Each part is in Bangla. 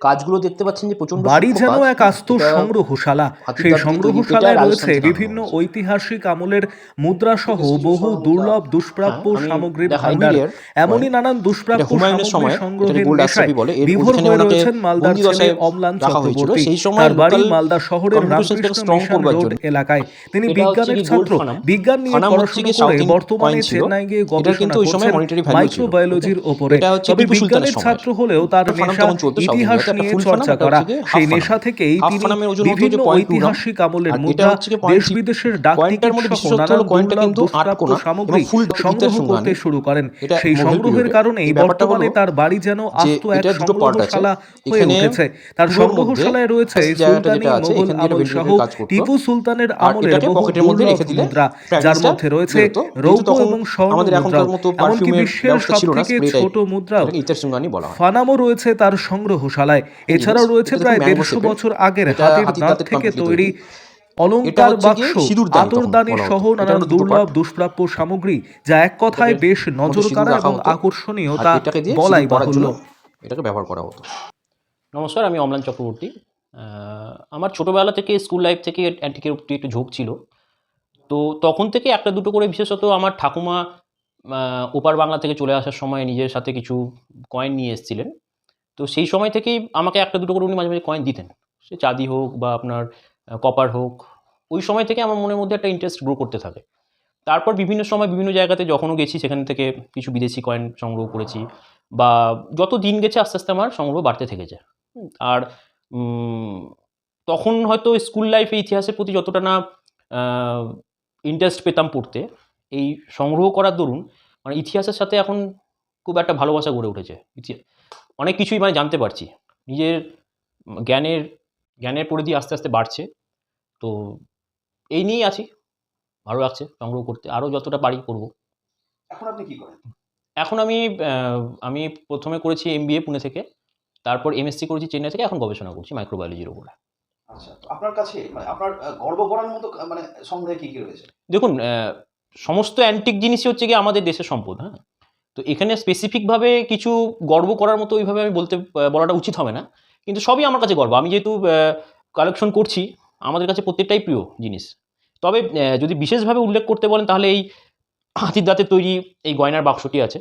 কাজগুলো দেখতে পাচ্ছেন যে প্রচণ্ড বাড়ি যেন এক আস্ত সংগ্রহশালা। সেই সংগ্রহশালায় রয়েছে বিভিন্ন ঐতিহাসিক আমলের মুদ্রা সহ বহু দুর্লভ দুষ্প্রাপ্য হ্যাঁ, সামগ্রীর ভান্ডার এমনই নানান দুষ্প্রাপ্য সামগ্রী সংগ্রহের নেশায় বিভোর হয়ে রয়েছেন মালদার ছেলে অম্লান। চক্রবর্তী। সেই সময় তার বাড়ি মালদা শহরের রামকৃষ্ণ মিশন রোড। এলাকায়। তিনি বিজ্ঞানের ছাত্র। বিজ্ঞান নিয়ে পড়াশোনা করে বর্তমানে চেন্নাই গিয়ে গবেষণা করছেন। মাইক্রোবায়োলজির ওপরে। তবে বিজ্ঞানের ছাত্র হলেও তার নেশা ইতিহাস নিয়ে চর্চা করা সেই নেশা থেকেই তিনি বিভিন্ন যে 0.2 গ্রাম। ঐতিহাসিক আমলের মুদ্রা হচ্ছে গিয়ে 0.6 দেশ বিদেশের ডাক টিকিট সহ নানান দুর্লভ কিন্তু আট দুষ্প্রাপ্য কোণা সামগ্রী সংগ্রহ করতে শুরু করেন সেই সংগ্রহের। কারণেই বর্তমানে তার বাড়ি যেন আস্ত এক। সংগ্রহশালা হয়ে উঠেছে তার সংগ্রহশালায় রয়েছে সুলতানি মোগল আমল সহ ventilator কাজ করতো। টিপু সুলতানের আমলের বহু মধ্যে দুর্লভ মুদ্রা যার মধ্যে রয়েছে রৌপ্য এবং স্বর্ণ মুদ্রা এমনকি বিশ্বের ব্যবস্থা সব ছিল না, থেকে spray type। ছোট হয় ফানামও রয়েছে তার সংগ্রহশালায় এছাড়াও রয়েছে প্রায় দেড়শো বছর আগের হাতির দাঁত থেকে তৈরি এটা অলংকার বাক্স। আতরদানি সহ নানান দুর্লভ দুষ্প্রাপ্য সামগ্রী যা এক কথায় বেশ নজর কাড়া এবং আকর্ষণীয় তা বলাই বাহুল্য। এটাকে ব্যবহার করা হতো। নমস্কার আমি অমলান চক্রবর্তী। আহ, আমার ছোটোবেলা থেকে স্কুল লাইফ থেকে অ্যান্টিকের প্রতি একটু ঝোঁক ছিল। তো তখন থেকে একটা দুটো করে বিশেষত আমার ঠাকুমা আহ, ওপার বাংলা থেকে চলে আসার সময় নিজের সাথে কিছু কয়েন নিয়ে এসেছিলেন। তো সেই সময় থেকেই আমাকে একটা দুটো করে উনি মাঝে মাঝে কয়েন দিতেন। সে চাঁদি হোক বা আপনার কপার হোক, ওই সময় থেকে আমার মনের মধ্যে একটা ইন্টারেস্ট গ্রো করতে থাকে। তারপর বিভিন্ন সময় বিভিন্ন জায়গাতে যখনও গেছি, সেখান থেকে কিছু বিদেশি কয়েন সংগ্রহ করেছি বা যত দিন গেছে আস্তে আস্তে আমার সংগ্রহ বাড়তে থেকেছে আর তখন হয়তো স্কুল লাইফে ইতিহাসের প্রতি যতটা না ইন্টারেস্ট পেতাম পড়তে, এই সংগ্রহ করার দরুন মানে ইতিহাসের সাথে এখন খুব একটা ভালোবাসা গড়ে উঠেছে। অনেক কিছুই মানে জানতে পারছি। নিজের জ্ঞানের জ্ঞানের পরিধি আস্তে আস্তে বাড়ছে। তো এই নিয়েই আছি। ভালো লাগছে সংগ্রহ করতে। আরও যতটা পারি করব। এখন আপনি কি করেন? এখন আমি আমি প্রথমে করেছি এমবিএ পুনে থেকে। তারপর এমএসসি করেছি চেন্নাই থেকে। এখন গবেষণা করছি মাইক্রোবায়োলজির উপরে। আচ্ছা তো আপনার কাছে মানে আপনার গর্ব করার মতো মানে সংগ্রহে কি কি রয়েছে? দেখুন সমস্ত অ্যান্টিক জিনিসই হচ্ছে গিয়ে আমাদের দেশের সম্পদ হ্যাঁ? তো এখানে স্পেসিফিকভাবে কিছু গর্ব করার মতো ওইভাবে আমি বলতে বলাটা উচিত হবে না। কিন্তু সবই আমার কাছে গর্ব। আমি যেহেতু কালেকশন করছি, আমাদের কাছে প্রত্যেকটাই প্রিয় জিনিস। তবে যদি বিশেষভাবে উল্লেখ করতে বলেন, তাহলে এই হাতির দাঁতের তৈরি এই গয়নার বাক্সটি আছে।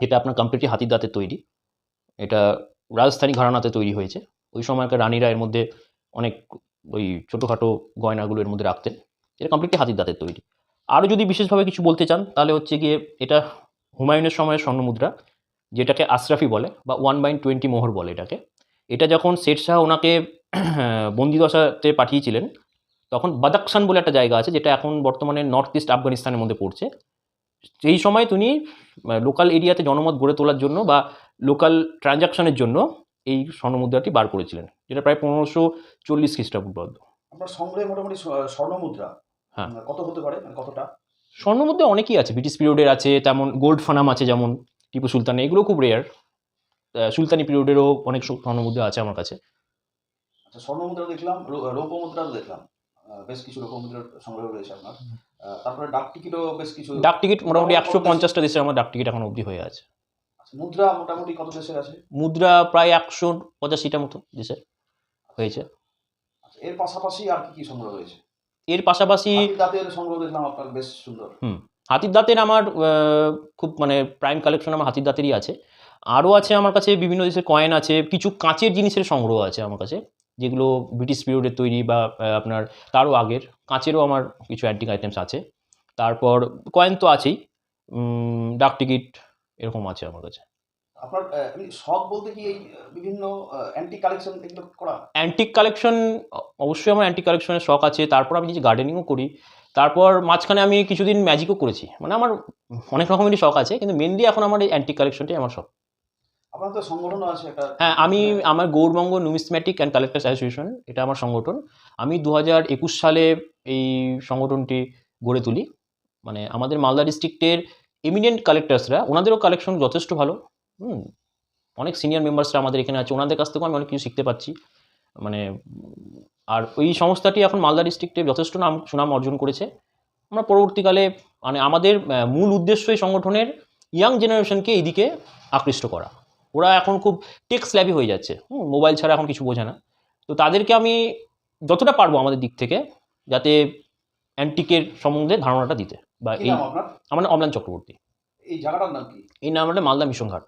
যেটা আপনার কমপ্লিটলি হাতির দাঁতের তৈরি। এটা রাজস্থানী ঘরানাতে তৈরি হয়েছে। ওই সময়কার রানীরা এর মধ্যে অনেক ওই ছোটোখাটো গয়নাগুলো এর মধ্যে রাখতেন। এটা কমপ্লিটলি হাতির দাঁতের তৈরি। আরও যদি বিশেষভাবে কিছু বলতে চান, তাহলে হচ্ছে গিয়ে এটা হুমায়ুনের সময়ের স্বর্ণমুদ্রা যেটাকে আশরাফি বলে বা ওয়ান বাইন টোয়েন্টি মোহর বলে এটাকে এটা যখন শের শাহ ওনাকে বন্দিদশাতে পাঠিয়েছিলেন তখন বাদাকসান বলে একটা জায়গা আছে যেটা এখন বর্তমানে নর্থ ইস্ট আফগানিস্তানের মধ্যে পড়ছে। সেই সময় তিনি লোকাল এরিয়াতে জনমত গড়ে তোলার জন্য বা লোকাল ট্রানজাকশনের জন্য এই স্বর্ণমুদ্রাটি বার করেছিলেন যেটা প্রায় পনেরোশো চল্লিশ খ্রিস্টাপূর্বাব্দ আপনার সংগ্রহে মোটামুটি স- স্বর্ণ মুদ্রা হ্যাঁ। কত হতে পারে? মানে কতটা? স্বর্ণ মধ্যে অনেকই আছে ব্রিটিশ পিরিয়ডের আছে তেমন গোল্ড ফানাম আছে যেমন টিপু সুলতান এগুলো খুব রেয়ার সুলতানি পিরিয়ডেরও অনেক স্বর্ণ মুদ্রা আছে আমার কাছে। আচ্ছা স্বর্ণ মুদ্রা দেখলাম রৌপ্য মুদ্রাও দেখলাম। বেশ কিছু রৌপ্য মুদ্রার সংগ্রহ রয়েছে আপনার। তারপরে ডাক টিকিটও বেশ কিছু ডাক টিকিট মোটামুটি একশো পঞ্চাশটা দেশের আমার ডাক টিকিট এখন অবধি হয়ে আছে। আচ্ছা, মুদ্রা মোটামুটি কত দেশের আছে? মুদ্রা প্রায় একশো পঁচাশিটা মতো দেশের হয়েছে। আচ্ছা, এর পাশাপাশি আর কি কি সংগ্রহ রয়েছে? এর পাশাপাশি সংগ্রহ দেখলাম আপনার বেশ সুন্দর। হাতির দাঁতের আমার খুব মানে প্রাইম কালেকশন আমার হাতির দাঁতেরই আছে। আরও আছে আমার কাছে বিভিন্ন দেশের কয়েন আছে কিছু কাঁচের জিনিসের সংগ্রহ আছে আমার কাছে যেগুলো ব্রিটিশ পিরিয়ডের তৈরি বা আপনার তারও আগের কাঁচেরও আমার কিছু অ্যান্টিক আইটেমস আছে। তারপর কয়েন তো আছেই ডাক টিকিট এরকম আছে আমার কাছে। আপনার এমনি শখ বলতে কি এই বিভিন্ন অ্যান্টি কালেকশন এগুলো করা? অ্যান্টিক কালেকশন অবশ্যই আমার অ্যান্টিক কালেকশনের শখ আছে। তারপর আমি নিজে গার্ডেনিংও করি। তারপর মাঝখানে আমি কিছুদিন ম্যাজিকও করেছি। মানে আমার অনেক রকমেরই শখ আছে কিন্তু মেনলি এখন আমার এই অ্যান্টিক কালেকশনটাই আমার শখ। আপনার তো সংগঠনও আছে একটা। হ্যাঁ আমি আমার Gourbanga numismatic and collectors association এটা আমার সংগঠন। আমি দু হাজার একুশ সালে এই সংগঠনটি গড়ে তুলি। মানে আমাদের মালদা ডিস্ট্রিক্টের এমিনেন্ট কালেক্টার্সরা ওনাদেরও কালেকশন যথেষ্ট ভালো। হুম অনেক সিনিয়র মেম্বার্সরা আমাদের এখানে আছে। ওনাদের কাছ থেকেও আমি অনেক কিছু শিখতে পাচ্ছি। মানে আর ওই সংস্থাটি এখন মালদা ডিস্ট্রিক্টে যথেষ্ট নাম সুনাম অর্জন করেছে। আমরা পরবর্তীকালে মানে আমাদের মূল উদ্দেশ্য এই সংগঠনের ইয়াং জেনারেশনকে এইদিকে আকৃষ্ট করা। ওরা এখন খুব টেক স্ল্যাবি হয়ে যাচ্ছে। হুম মোবাইল ছাড়া এখন কিছু বোঝে না। তো তাদেরকে আমি যতটা পারব আমাদের দিক থেকে যাতে অ্যান্টিকের সম্বন্ধে ধারণাটা দিতে। বা এই নাম আমার অমলান চক্রবর্তী। এই জায়গাটার নাম কি? এই নামটা মালদা মিশন ঘাট।